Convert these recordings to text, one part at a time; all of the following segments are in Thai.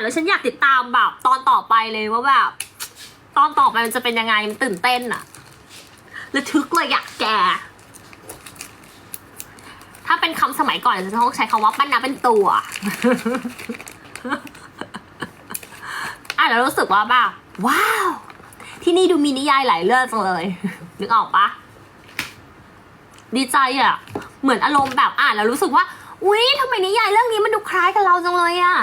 านแล้วฉันอยากติดตามแบบตอนต่อไปเลยว่าแบบตอนต่อไปมันจะเป็นยังไงมันตื่นเต้นอะระทึกเลยอะแก ถ้าเป็นคำสมัยก่อนจะต้องใช้คำว่าปั้นน้ำเป็นตัวอะแล้วรู้สึกว่าแบบว้าว ที่นี่ดูมีนิยายหลายเรื่องจังเลย นึกออกปะดีใจอะเหมือนอารมณ์แบบอ่านแล้วรู้สึกว่าอุ๊ยทำไมนิยายเรื่องนี้มันดูคล้ายกับเราจังเลยอะ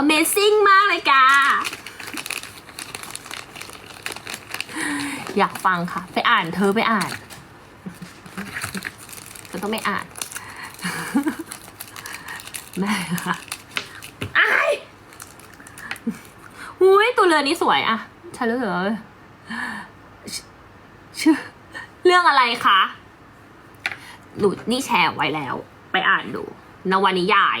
Amazing มากเลยกาอยากฟังค่ะ ไปอ่านเธอไปอ่านเธอต้องไม่อ่านแม่ค่ะอ้ายอุ้ยตัวเรือนี้สวยอะฉันรู้สึกว่าชชื่อเรื่องอะไรคะหนูนี่แชร์ไว้แล้ว ไปอ่านดู นวนิยาย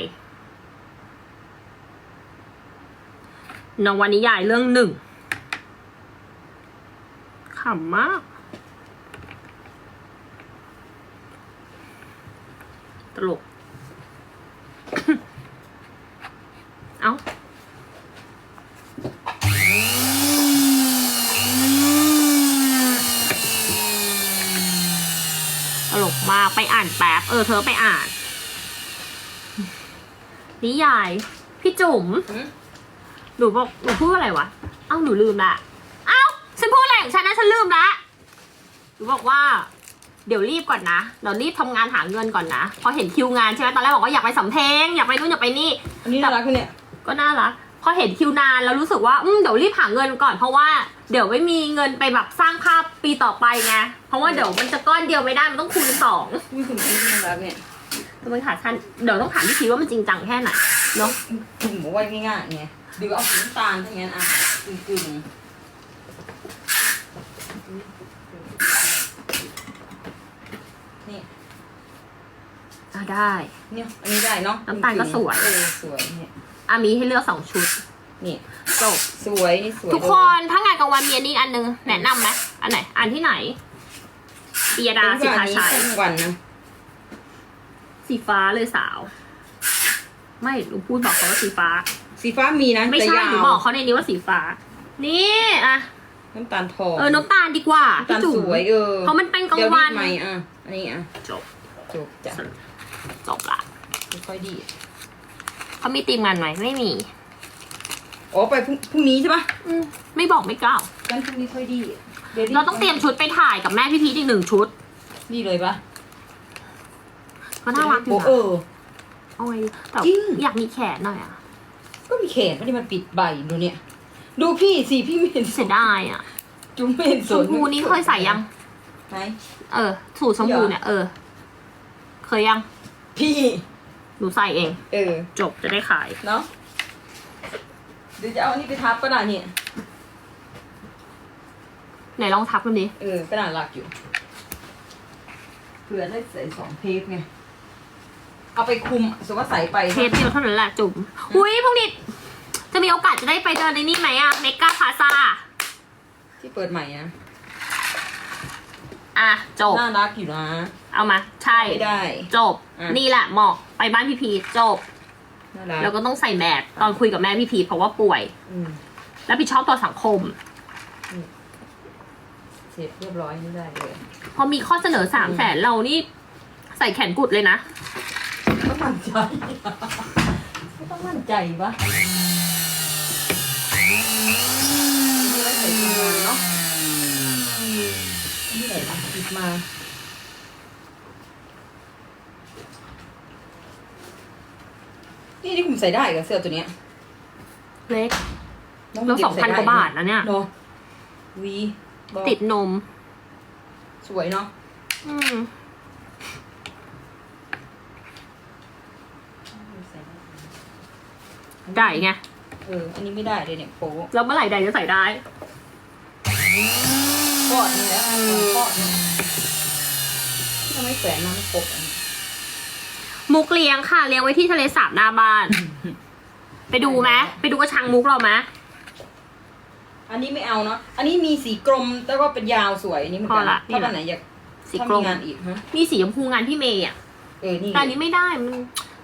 นวนิยายเรื่องหนึ่งขำมากตลก เอ้าตลกมาก ไปอ่านแป๊บ เออ เธอไปอ่าน นิยาย พี่จุ๋มหืมหนูบอกหนูพูดอะไรวะ เอ้าหนูลืมละ เอ้าฉันพูดอะไรของฉันนะฉันลืมละหนูบอกว่า เดี๋ยวรีบก่อนนะเดี๋ยวรีบทำงานหาเงินก่อนนะพอเห็นคิวงานใช่ไหมตอนแรกบอกว่าอยากไปสำเพ็งอยากไปนู่นอยากไปนี่ อันนี้น่ารักคุณเนี่ย ก็น่ารักพอเห็นคิวนานแล้วรู้สึกว่าอืมเดี๋ยวรีบหาเงินก่อนเพราะว่าเดี๋ยวไม่มีเงินไปแบบสร้างภาพปีต่อไปไงเพราะว่าเดี๋ยวมันจะก้อนเดียวไม่ได้มันต้องคูณสอง อุ้ยคุณนี่น่ารักเนี่ย คือมันขาดชันเดี๋ยวต้องถามพี่พีว่ามันจริงจังแค่ไหนเนาะคุณบอกว่าง่ายๆไงหรือเอาสีน้ำตาลทั้งนั้นอะกึ่งๆนี่อะได้ เนี่ยอันนี้ได้เนาะน้ำตาลก็สวย เออสวยเนี่ยอะมีให้เลือกสองชุดนี่จบสวยนี่สวยทุกคนถ้างานกลางวันมีอันนี้อันนึงแนะนำไหมอันไหน อันที่ไหนปียเลยดาสิอัทานนี้ชัยทั้งวันนะ สีฟ้าเลยสาว ไม่หนูพูดบอกเขาว่าสีฟ้า สีฟ้ามีนะไม่แต่ใช่ยาหนูวบอกเขาในนี้ว่าสีฟ้า นี่อะน้ำตาลทองเออน้ำตาลดีกว่าน้ำตาพี่ลจุ๋สม วยเออเพราะมันเป็นกลางเดี๋ยวรีวับนใหม่อะอันนี้อะจบจบจ้ะจบละค่อยๆดีเขามีทีมงานไหมไม่มีอ๋อไปพรุ่งพรุ่งนี้ใช่ปะอืมไม่บอกไม่กล่าวงั้นพรุ่งนี้ค่อยดีดี๋ยวเราต้องเตรียมชุดไปถ่ายกับแม่พี่พีทอีกหนึ่งชุด นี่เลยปะ ก็น่ารักอยู่โอ้เอนะอ เอาไว้แต่จริง อยากมีแขนหน่อยอะก็มีแขนไม่ได้มันปิดใบดูเนี่ย ดูพี่สิพี่ไม่เห็นเสียดายอะจุ๊มไม่เห็นชมพูนี่เคยใส่ยัง ไหนเออ สูตรชมพูเนี่ย เออ เคยยัง พี่ หนูใส่เอง เออ จบจะได้ขาย เนาะเดี๋ยวจะเอาอันนี้ไปทับก็ได้เนี่ย ไหนลองทับกันดิ เออก็น่ารักอยู่เผื่อได้ใส่สองเทปไง เอาไปคุมสมมติว่าใส่ไปเทปเดียวเท่านั้นแหละจุ๋มอุ้ยพวกนี้ จะมีโอกาสจะได้ไปเดินในนี่ไหมอะเมกาพาซาที่เปิดใหม่นะอะ จบ น่ารักอยู่นะเอามา ใช่ ไม่ได้ จบ อะ นี่แหละเหมาะไปบ้านพี่พีทจบ น่ารักแล้วก็ต้องใส่แมสตอนคุยกับแม่พี่พีทเพราะว่าป่วย อืมแล้วผิดชอบต่อสังคม เสร็จเรียบร้อยไม่ได้เลย พอมีข้อเสนอสามแสนเรานี่ ใส่แขนกุดเลยนะก็ มั่นใจ ไม่ต้องมั่นใจปะนี่ไว้ใส่ทำงานเนาะนี่ไหนมาหยิบมานี่ที่คุณใส่ได้กับเสื้อตัวเนี้ยเล็กน้แล้วเด็สองพันใได้กว่าบาทนะเนี่ย เนาะวีบอกติดนม สวยเนาะอืม ได้ไง เออ อันนี้ไม่ได้เลยเนี่ยโป๊ะแล้วเมื่อไหร่ใดจะใส่ได้ กอดนี่แหละกอดนี่ทำไมแขวนมาไม่ครบอันนี้มุกเลี้ยงค่ะ เลี้ยงไว้ที่ทะเลสาบหน้าบ้าน ไปดูไหมไปดูกระชังมุกเราไหมอันนี้ไม่เอาเนาะ อันนี้มีสีกลมแล้วก็เป็นยาวสวยอันนี้เหมือนพกัอนละนี่ถ้าแหวัละนไหนอยากสีถ้ากลมีมงานอีกฮะมีสีชมพูงานพี่เมย์อะเออ นี่แต่อันนี้ไม่ได้มัน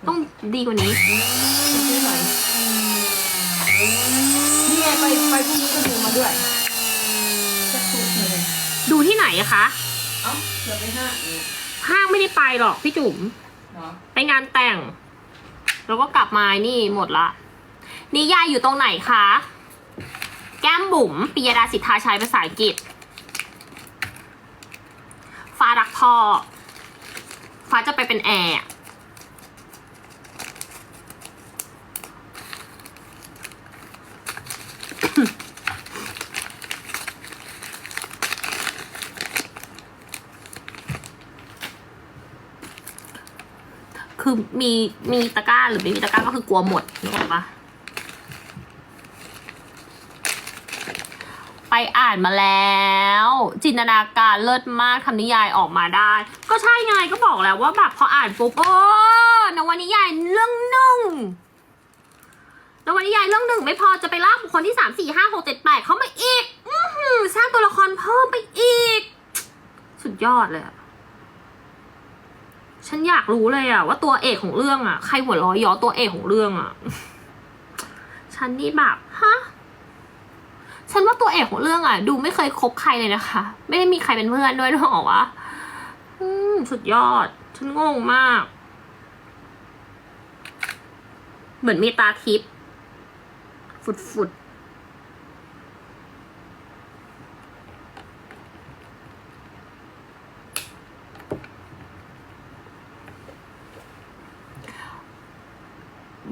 ต้องดีกว่านี้ซื้อหน่อยนี่ไงไปไปพรุ่งนี้ก็ดูมาด้วยจะทุกเลยดูที่ไหนอะคะเอ้าเดี๋ยวไปห้าอีกห้างไม่ได้ไปหรอกพี่จุ๋มเนาะไปงานแต่ง แล้วก็กลับมานี่หมดละนิยายอยู่ตรงไหนคะ แก้มบุ๋มปิยดาสิทธาชัยภาษาอังกฤษฟ้ารักพ่อฟ้าจะไปเป็นแอร์ คือมีมีตะกร้าหรือไม่มีตะกร้าก็คือกลัวหมดนึกออกปะไปอ่านมาแล้ว จินตนาการเลิศมากทำนิยายออกมาได้ ก็ใช่ไงก็บอกแล้วว่าแบบพออ่านปุ๊บโอ้นวนิยายเรื่องหนึ่งนวนิยายเรื่องหนึ่งไม่พอจะไปลากบุคคลที่สามสี่ห้าหกเจ็ดแปดเขามาอีก อื้อหือสร้างตัวละครเพิ่มไปอีก สุดยอดเลยอะ ฉันอยากรู้เลยอะว่าตัวเอกของเรื่องอะใครหัวร้อยย้อตัวเอกของเรื่องอะฉันนี่แบบฮะฉันว่าตัวเอกของเรื่องอะดูไม่เคยคบใครเลยนะคะ ไม่ได้มีใครเป็นเพื่อนด้วยหรอกวะอืมสุดยอด ฉันงงมาก เหมือนมีตาทิพย์ฟุดฟุ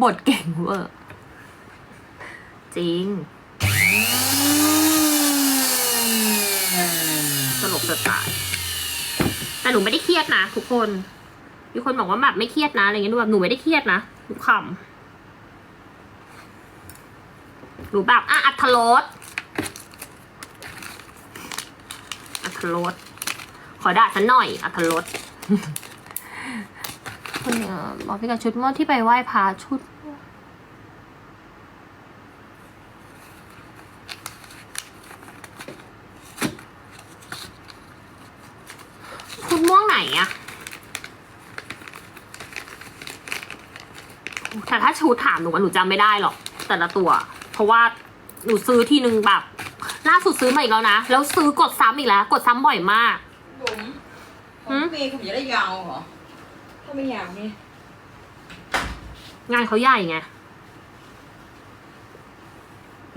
บทเก่งเวอร์จริง ตลกจะตาย แต่หนูไม่ได้เครียดนะทุกคน มีคนบอกว่าแบบไม่เครียดนะอะไรเงี้ยดูแบบหนูไม่ได้เครียดนะทุกคำหนูแบบอะอัธรสอัธรสขอด่าฉันหน่อยอัธรส คุณเอ่อบอกพี่กับชุดเมื่อที่ไปไหว้พระชุด ชุดม่วงไหนอะแต่ถ้าชูถามหนูว่าหนูจำไม่ได้หรอก แต่ละตัว เพราะว่าหนูซื้อทีนึงแบบ ล่าสุดซื้อมาอีกแล้วนะ แล้วซื้อกดซ้ำอีกแล้ว กดซ้ำบ่อยมากบุ๋มของเมย์ผมจะได้ยาวเหรอ ถ้าไม่ยาวนี่งานเขาใหญ่ไง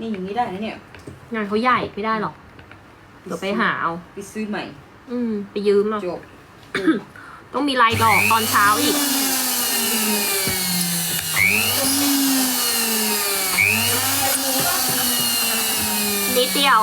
นี่อย่างนี้ได้นะเนี่ยงานเขาใหญ่ไม่ได้หรอก เดี๋ยวไปหาเอา ไปซื้อใหม่ อืม ไปยืมเอาจบ ต้องมีลายดอกตอนเช้าอีก นิดเดียว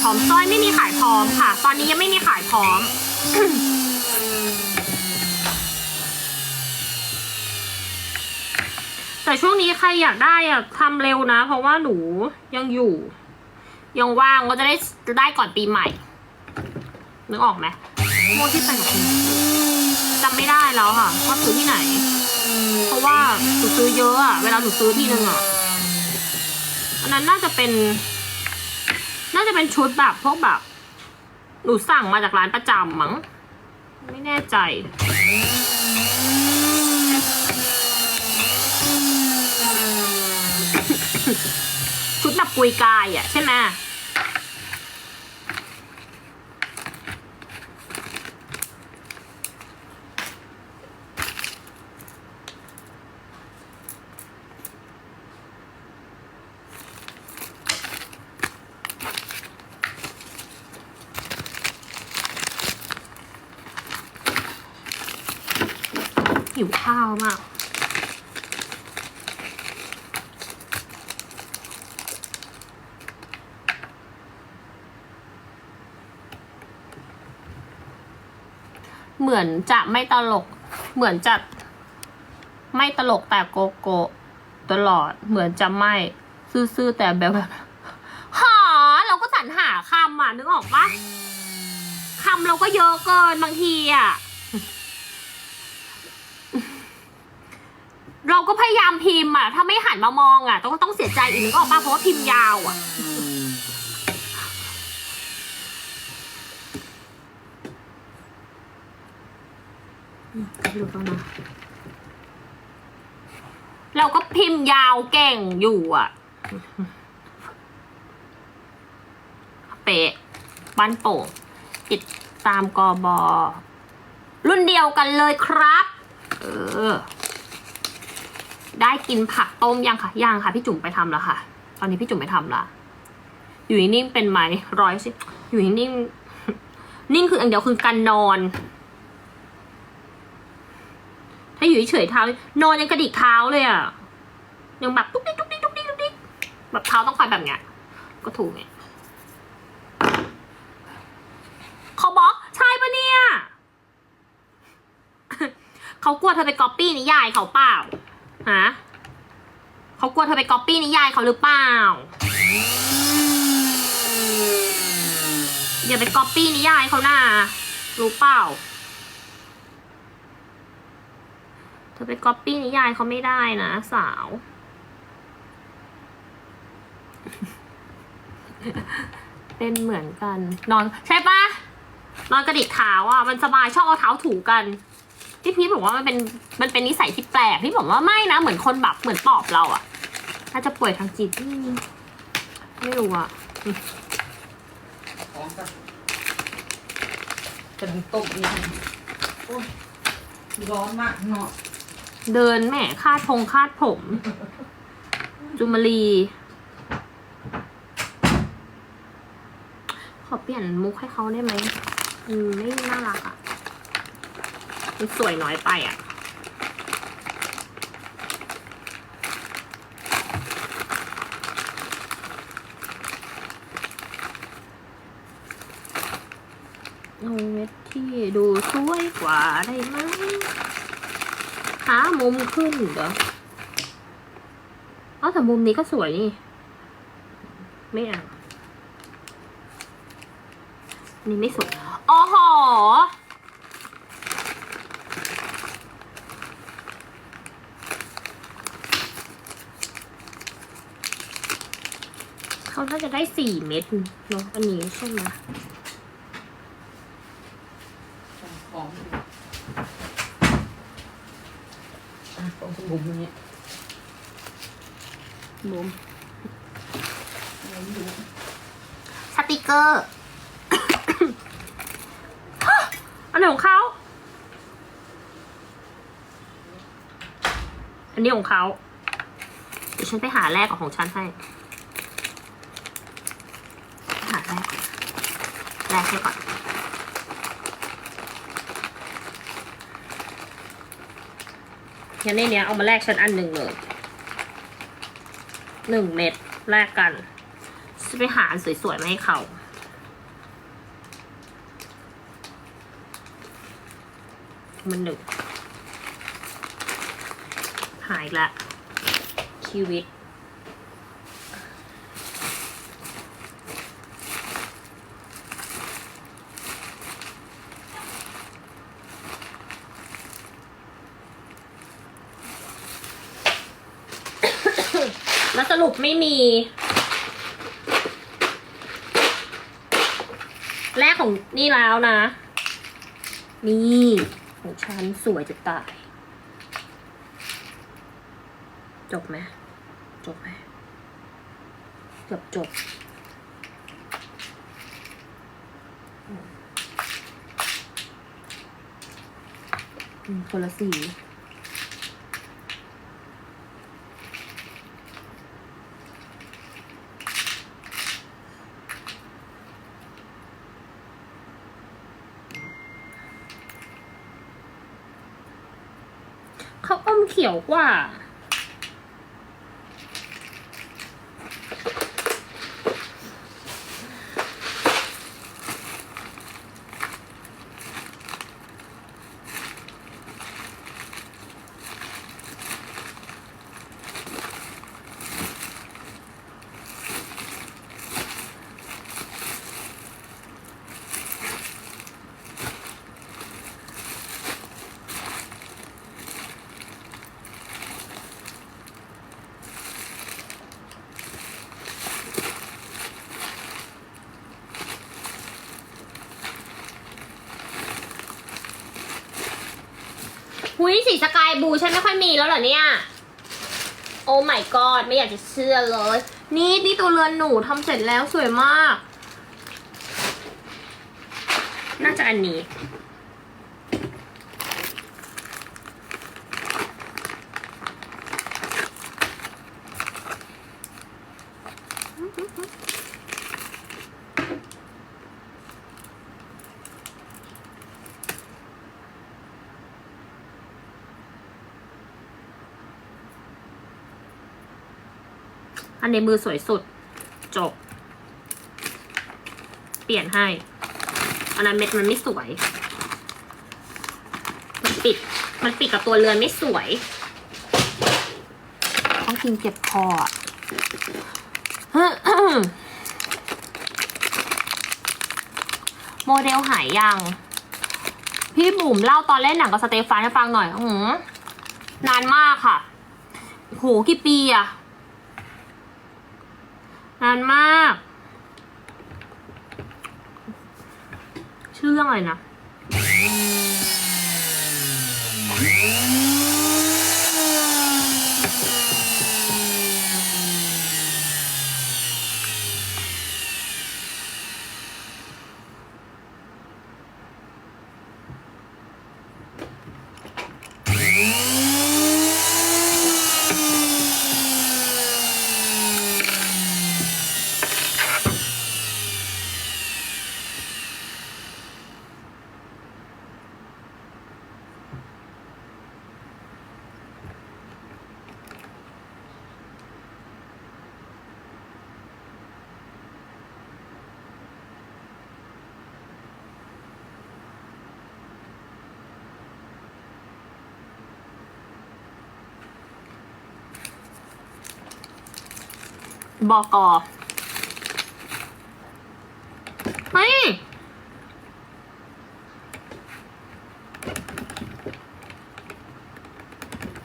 พร้อมสร้อยไม่มีขายพร้อมค่ะ ตอนนี้ยังไม่มีขายพร้อม แต่ช่วงนี้ใครอยากได้อะทำเร็วนะ เพราะว่าหนูยังอยู่ ยังว่างก็จะได้จะได้ก่อนปีใหม่ นึกออกไหมโมที่ไปกับคุณจำไม่ได้แล้วค่ะว่าซื้อที่ไหน เพราะว่าหนูซื้อเยอะอะเวลาหนูซื้อที่นึงอะอันนั้นน่าจะเป็น น่าจะเป็นชุดแบบพวกแบบ หนูสั่งมาจากร้านประจำมั้ง ไม่แน่ใจ ชุดแบบปุยกายอะใช่ไหม หิวข้าวมาก เหมือนจะไม่ตลก เหมือนจะไม่ตลกแต่โกโก้ตลอด เหมือนจะไม่ซื่อๆแต่แบบแบบหาเราก็สรรหาคำอะนึกออกปะคำเราก็เยอะเกินบางทีอะ เราก็พยายามพิมพ์อะ ถ้าไม่หันมามองอะ ต้องต้องเสียใจอีกนึกออกปะเพราะว่าพิมพ์ยาวอะ ดูก่อนนะเราก็พิมพ์ยาวเก่งอยู่อะ เป๊ะบ้านโป่งติดตามกอบอ รุ่นเดียวกันเลยครับ เออ ได้กินผักต้มยังค่ะยังค่ะ พี่จุ๋มไปทำแล้วค่ะ ตอนนี้พี่จุ๋มไปทำละอยู่นิ่งๆเป็นไหมร้อยสิอยู่นิ่งๆนิ่งคืออย่างเดียวคือการนอน ถ้าอยู่เฉยๆเท้านอนยังกระดิกเท้าเลยอะยังแบบตุ๊กติ๊กตุ๊กติ๊กตุ๊กติ๊กตุ๊กติ๊กแบบเท้าต้องคอยแบบเนี้ยก็ถูกไงเขาบล็อกใช่ปะเนี่ยเขากลัวเธอไปก๊อปปี้นิยายเขาเปล่า ฮะเขากลัวเธอไปก๊อปปี้นิยายเขาหรือเปล่า อย่าไปก๊อปปี้นิยายเขานะรู้เปล่า เธอไปก๊อปปี้นิยายเขาไม่ได้นะสาว เป็นเหมือนกัน นอนใช่ปะนอนกระดิกเท้าอะ มันสบายชอบเอาเท้าถูกัน พี่พีทบอกว่ามันเป็นมันเป็นนิสัยที่แปลกพี่บอกว่าไม่นะเหมือนคนแบบเหมือนปอบเราอะถ้าจะป่วยทางจิตอืมไม่รู้อะของกันจะมีต้มอีกโอ้ยร้อนมากเนาะเดินแหม่คาดพงคาดผม จุมารีขอเปลี่ยนมุกให้เขาได้ไหมอืมไม่น่ารักอะ มันสวยน้อยไปอะ เอาเม็ดที่ดูสวยกว่าได้ไหมหามุมขึ้นเหรออ๋อแต่มุมนี้ก็สวยนี่ ไม่เอาอันนี่ไม่สวยอ๋อหอ เขาน่าจะได้สี่เม็ดเนาะอันนี้ใช่ไหมของอะตรงบุ๋มอย่างเงี้ยมุมอะไรไม่รู้สติกเกอร์อันไหนของเขา อันนี้ของเขาเดี๋ยวฉันไปหาแรกกับของฉันให้ หาแรก แรกให้ก่อน งั้นในเนี้ยเอามาแลกฉันอันหนึ่งเลยหนึ่งเม็ดแลกกันจะไปหาอันสวยๆมาให้เขามันหนึ่งหายละชีวิต แล้วส รุปไม่มี แรกของนี่แล้วนะ นี่ของฉันสวยจะตาย จบไหมจบไหมจบจบอืมคนละสี เข พี่สีสกายบูฉันไม่ค่อยมีแล้วเหรอเนี่ย โอ้ my god ไม่อยากจะเชื่อเลย นี่นี่ตัวเรือนหนูทำเสร็จแล้วสวยมาก น่าจะอันนี้ ในมือสวยสุด จบ เปลี่ยนให้ อันนั้นเม็ดมันไม่สวย มันปิด มันปิดกับตัวเรือนไม่สวย ต้องกินเจ็บคออะโมเดลหายยัง พี่บุ๋มเล่าตอนเล่นหนังกับสเตฟานให้ฟังหน่อย อือหือนานมากค่ะ โห กี่ปีอะ นานมาก ชื่อเรื่องอะไรนะ บอกอไม่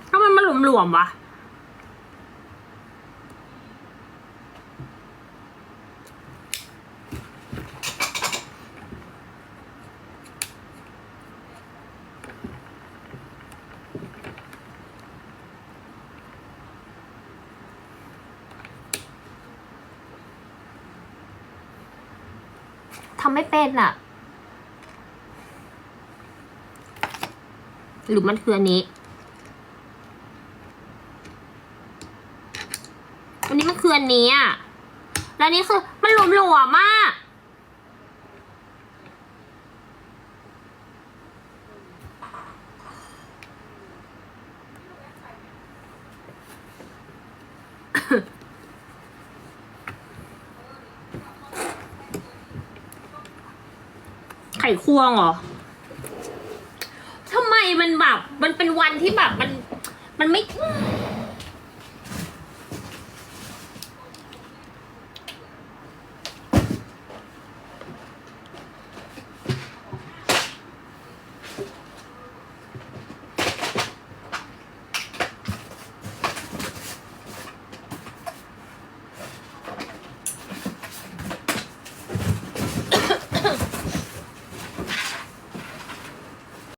ทำไมมันหลวมๆวะำไม่เป็นอะหรือมันคืออันนี้ อันนี้มันคืออันนี้อะแล้วนนี้คือมันหลวมๆมาก ไข่ควงเหรอทำไมมันแบบ มันเป็นวันที่แบบมัน มันไม่